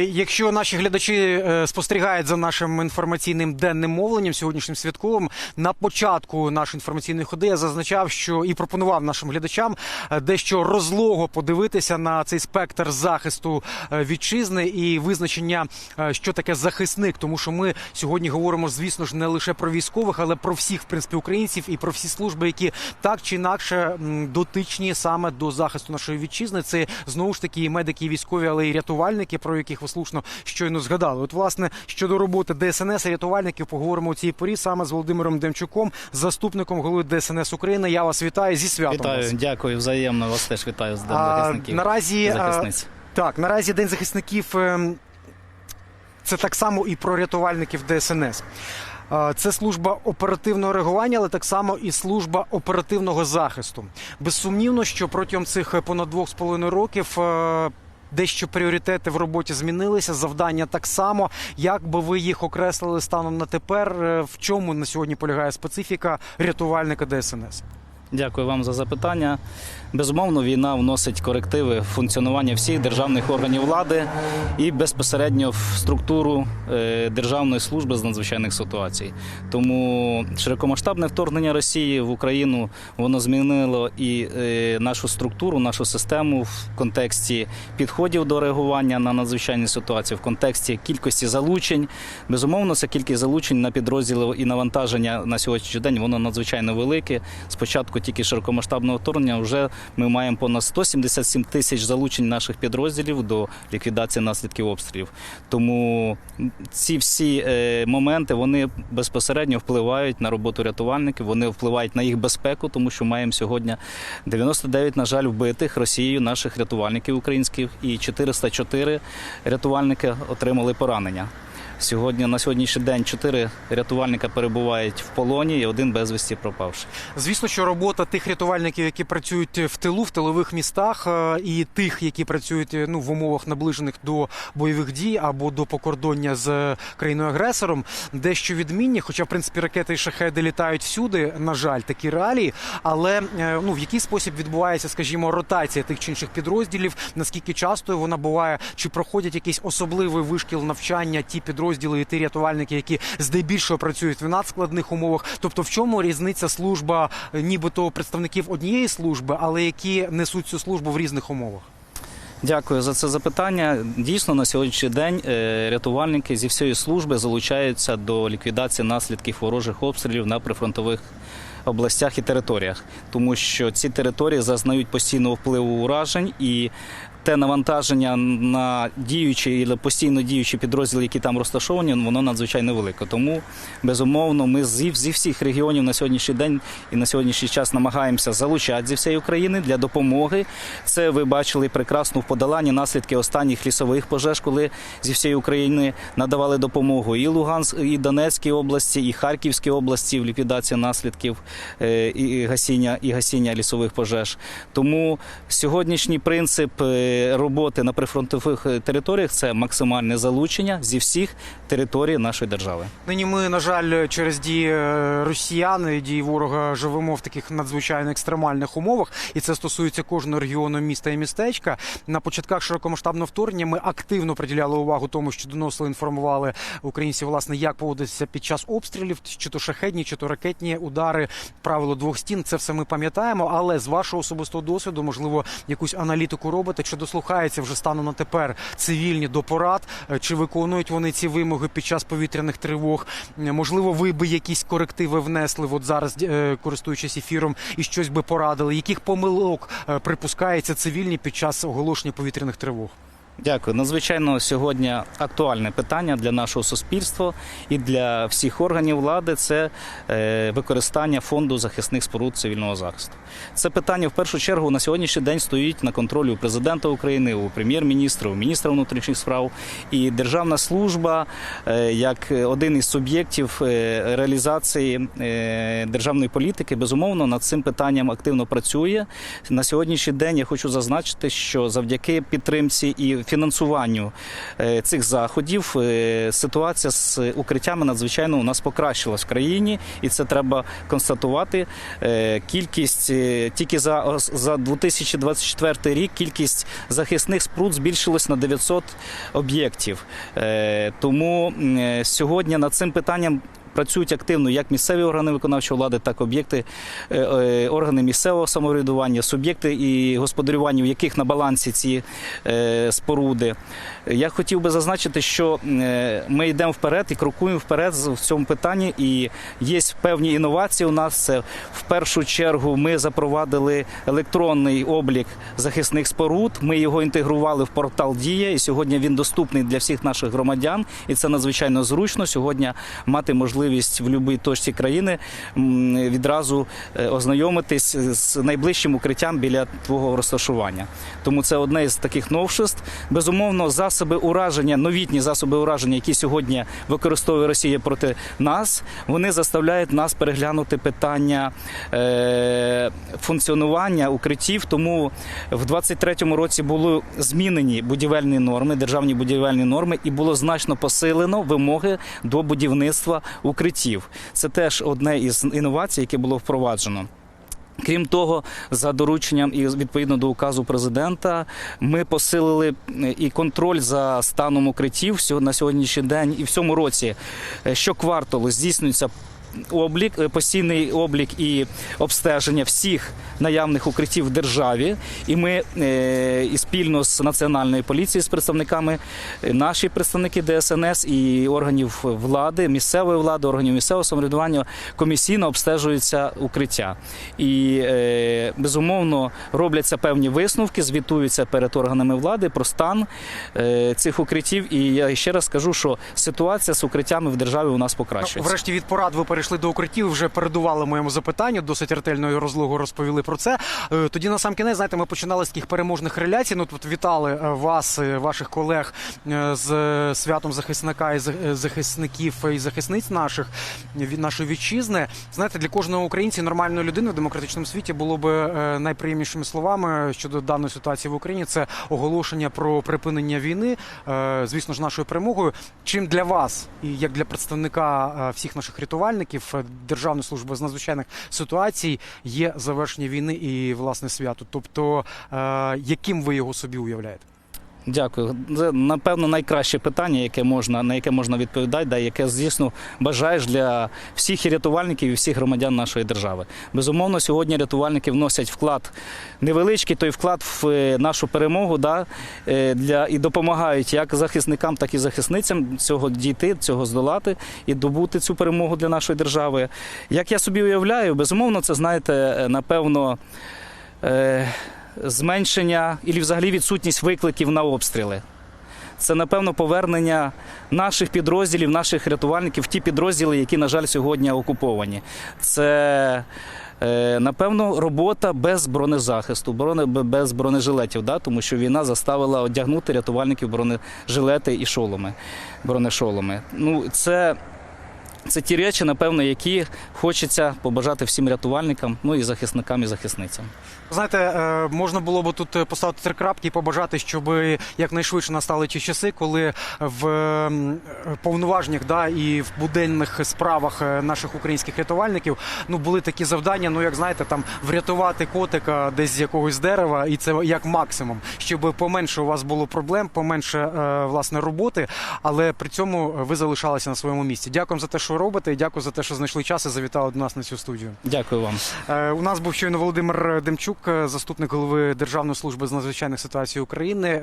Якщо наші глядачі е, спостерігають за нашим інформаційним денним мовленням сьогоднішнім святковим, на початку нашої інформаційної ходи я зазначав, що і пропонував нашим глядачам е, дещо розлого подивитися на цей спектр захисту е, вітчизни і визначення, що таке захисник, тому що ми сьогодні говоримо, звісно ж, не лише про військових, але про всіх в принципі українців і про всі служби, які так чи інакше дотичні саме до захисту нашої вітчизни. Це знову ж таки і медики, і військові, але і рятувальники, про яких ви слушно щойно згадали. От, власне, щодо роботи ДСНС і рятувальників, поговоримо у цій порі саме з Володимиром Демчуком, заступником голови ДСНС України. Я вас вітаю зі святом. Вітаю, вас. дякую, взаємно. Вас теж вітаю з Днем захисників. наразі, захисниць. Так, наразі День захисників ем, це так само і про рятувальників ДСНС. Е, Це служба оперативного реагування, але так само і служба оперативного захисту. Безсумнівно, що протягом цих е, понад двох з половиною років. Дещо пріоритети в роботі змінилися, завдання так само. Як би ви їх окреслили станом на тепер? Е, В чому на сьогодні полягає специфіка рятувальника ДСНС? Дякую вам за запитання. Безумовно, війна вносить корективи в функціонування всіх державних органів влади і безпосередньо в структуру е, Державної служби з надзвичайних ситуацій. Тому широкомасштабне вторгнення Росії в Україну воно змінило і е, нашу структуру, нашу систему в контексті підходів до реагування на надзвичайні ситуації, в контексті кількості залучень. Безумовно, це кількість залучень на підрозділи і навантаження на сьогоднішній день воно надзвичайно велике. Спочатку тільки широкомасштабного вторгнення вже ми маємо понад 177 тисяч залучень наших підрозділів до ліквідації наслідків обстрілів. Тому ці всі е, моменти вони безпосередньо впливають на роботу рятувальників, вони впливають на їх безпеку, тому що маємо сьогодні 99, на жаль, вбитих Росією наших рятувальників українських і 404 рятувальники отримали поранення. Сьогодні на сьогоднішній день чотири рятувальника перебувають в полоні і один безвісті пропавший. Звісно, що робота тих рятувальників, які працюють в тилу, в тилових містах, е, і тих, які працюють е, ну в умовах наближених до бойових дій або до покордоння з країною агресором, дещо відмінні. Хоча, в принципі, ракети і шахеди літають всюди. На жаль, такі реалії. Але е, ну в який спосіб відбувається, скажімо, ротація тих чи інших підрозділів? Наскільки часто вона буває, чи проходять якийсь особливий вишкіл навчання ті підрозділи і ті рятувальники, які здебільшого працюють в надскладних умовах? Тобто, в чому різниця служба, е, нібито представників однієї служби, але які несуть цю службу в різних умовах? Дякую за це запитання. Дійсно, на сьогоднішній день е, рятувальники зі всієї служби залучаються до ліквідації наслідків ворожих обстрілів на прифронтових областях і територіях, тому що ці території зазнають постійного впливу уражень і. Те навантаження на діючі і постійно діючі підрозділи, які там розташовані, воно надзвичайно велике. Тому безумовно, ми зі, зі всіх регіонів на сьогоднішній день і на сьогоднішній час намагаємося залучати зі всієї України для допомоги. Це ви бачили прекрасно в подоланні наслідки останніх лісових пожеж, коли зі всієї України надавали допомогу і Луганськ, і Донецькій області, і Харківській області в ліквідації наслідків е, і гасіння і гасіння лісових пожеж. Тому сьогоднішній принцип е, роботи на прифронтових е, територіях це максимальне залучення зі всіх територій нашої держави. Нині ми, на жаль, через дії е, росіян і дії ворога живемо в таких надзвичайно екстремальних умовах, і це стосується кожного регіону міста і містечка. На початках широкомасштабного вторгнення ми активно приділяли увагу тому, що доносили, інформували українців, власне, як поводитися під час обстрілів, чи то шахетні, чи то ракетні удари, правило двох стін. Це все ми пам'ятаємо. Але з вашого особистого досвіду, можливо, якусь аналітику робите, чи дослухаються вже станом на тепер цивільні до порад, е, чи виконують вони ці вимоги під час повітряних тривог? Е, Можливо, ви би якісь корективи внесли, от зараз е, користуючись ефіром, і щось би порадили. Яких помилок припускається цивільні під час оголошення повітряних тривог? Дякую. Надзвичайно сьогодні актуальне питання для нашого суспільства і для всіх органів влади це е, використання фонду захисних споруд цивільного захисту. Це питання в першу чергу на сьогоднішній день стоїть на контролі у президента України, у прем'єр-міністра, у міністра внутрішніх справ. І державна служба, е, як один із суб'єктів е, реалізації державної політики, безумовно над цим питанням активно працює. На сьогоднішній день я хочу зазначити, що завдяки підтримці і фінансуванню е, цих заходів е, ситуація з укриттями надзвичайно у нас покращилась в країні, і це треба констатувати. Е, Кількість тільки за, за 2024 рік кількість захисних споруд збільшилась на 900 об'єктів. Тому сьогодні над цим питанням. Працюють активно як місцеві органи виконавчої влади, так і об'єкти е, е, органи місцевого самоврядування, суб'єкти і господарювання, в яких на балансі ці е, споруди. Я хотів би зазначити, що ми йдемо вперед і крокуємо вперед в цьому питанні. І є певні інновації у нас. Це в першу чергу ми запровадили електронний облік захисних споруд. Ми його інтегрували в портал Дія, і сьогодні він доступний для всіх наших громадян. І це надзвичайно зручно сьогодні мати можливість в будь-якій точці країни відразу е, ознайомитись з найближчим укриттям біля твого розташування. Тому це одне із таких новшеств. Безумовно, засоби ураження, новітні засоби ураження, які сьогодні використовує Росія проти нас, вони заставляють нас переглянути питання е, функціонування укриттів. Тому в 23-му році були змінені будівельні норми, державні будівельні норми, і було значно посилено вимоги до будівництва укриттів. Це теж одне із інновацій, яке було впроваджено. Крім того, за дорученням і відповідно до указу президента, ми посилили е, і контроль за станом укриттів на сьогоднішній день. І в цьому році е, щокварталу здійснюється облік, е, постійний облік і обстеження всіх наявних укриттів в державі. І ми е, і спільно з національною поліцією, з представниками, е, наші представники ДСНС і органів влади, місцевої влади, органів місцевого самоврядування комісійно обстежуються укриття. І е, безумовно робляться певні висновки, звітуються перед органами влади про стан е, цих укриттів. І я ще раз скажу, що ситуація з укриттями в державі у нас Ну, покращується. врешті від порад ви перейшли до укриттів, вже передували моєму запитанню, досить ретельно і розлого розповіли про це. Е, Тоді на сам кінець, знаєте, ми починали з таких переможних реляцій. Ну тут вітали е, вас, ваших колег е, з святом захисника і зах- захисників і захисниць наших нашої вітчизни. Знаєте, для кожного українця нормальної людини в демократичному світі було би найприємнішими словами щодо даної ситуації в Україні. Це оголошення про припинення війни, звісно ж, нашою перемогою. Чим для вас, і як для представника всіх наших рятувальників е, Державної служби з надзвичайних ситуацій, є завершення війни і власне свято? Тобто, е, яким ви його собі уявляєте? Дякую. Це напевно найкраще питання, яке можна на яке можна відповідати, да, яке звісно бажаєш для всіх і рятувальників і всіх громадян нашої держави. Безумовно, сьогодні рятувальники вносять вклад невеличкий, той вклад в е, нашу перемогу, да, е, для і допомагають як захисникам, так і захисницям цього дійти, цього здолати і добути цю перемогу для нашої держави. Як я собі уявляю, безумовно, це знаєте, напевно. Е, зменшення і взагалі відсутність викликів на обстріли. Це, напевно, повернення наших підрозділів, наших рятувальників ті підрозділи, які, на жаль, сьогодні окуповані. Це, е, напевно, робота без бронезахисту, без бронежилетів, да? тому що війна заставила одягнути рятувальників бронежилети і шоломи, бронешоломи. Ну, це, це ті речі, напевно, які хочеться побажати всім рятувальникам, ну і захисникам і захисницям. Знаєте, е, можна було б тут е, поставити три крапки і побажати, щоб якнайшвидше настали ті часи, коли в е, повноваженнях да, і в буденних справах наших українських рятувальників ну були такі завдання. Ну як знаєте, там врятувати котика десь з якогось дерева, і це як максимум, щоб поменше у вас було проблем, поменше власне роботи, але при цьому ви залишалися на своєму місці. Дякую за те, що робите, і дякую за те, що знайшли час і завітали до нас на цю студію. Дякую вам. У нас був щойно Володимир Демчук, е, заступник голови Державної служби з надзвичайних ситуацій України.